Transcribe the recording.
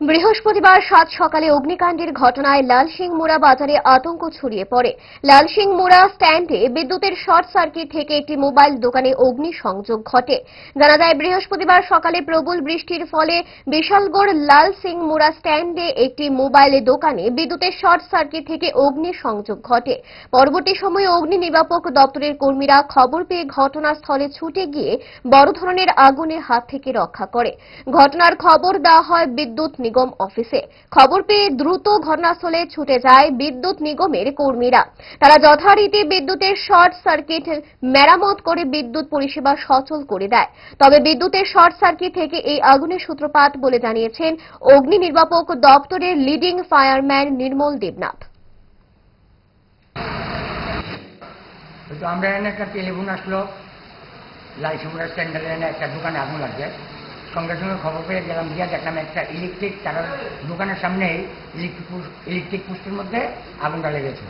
বৃহস্পতিবার সাত সকালে অগ্নিকাণ্ডের ঘটনায় লালসিং মুড়া বাজারে আতঙ্ক ছড়িয়ে পড়ে। লালসিং মুড়া স্ট্যান্ডে বিদ্যুতের শর্ট সার্কিট থেকে একটি মোবাইল দোকানে অগ্নি সংযোগ ঘটে। জানা যায়, বৃহস্পতিবার সকালে প্রবল বৃষ্টির ফলে বিশালগড় লাল সিং মুড়া স্ট্যান্ডে একটি মোবাইল দোকানে বিদ্যুতের শর্ট সার্কিট থেকে অগ্নি সংযোগ ঘটে। পরবর্তী সময়ে অগ্নি নির্বাপক দপ্তরের কর্মীরা খবর পেয়ে ঘটনাস্থলে ছুটে গিয়ে বড় ধরনের আগুনের হাত থেকে রক্ষা করে। ঘটনার খবর দেওয়া হয় বিদ্যুৎ নিগম অফিসে। খবর পেয়ে দ্রুত ঘটনাস্থলে ছুটে যায় বিদ্যুৎ নিগমের কর্মীরা। তারা যথারীতি বিদ্যুতের শর্ট সার্কিট মেরামত করে বিদ্যুৎ পরিষেবা সচল করে দেয়। তবে বিদ্যুতের শর্ট সার্কিট থেকে এই আগুনের সূত্রপাত বলে জানিয়েছেন অগ্নি নির্বাপক দপ্তরের লিডিং ফায়ারম্যান নির্মল দেবনাথ। তো আমরা এখানে একটা টেলিফোন আসলো। লাইসিমুড়া স্ট্যান্ডার্ডে এনে একটা দোকানে আগুন লাগছে। সঙ্গে সঙ্গে খবর পেয়ে গেলাম, গিয়া দেখলাম একটা ইলেকট্রিক তার দোকানের সামনে ইলেকট্রিক ইলেকট্রিক পোস্টের মধ্যে আগুনটা লেগেছে।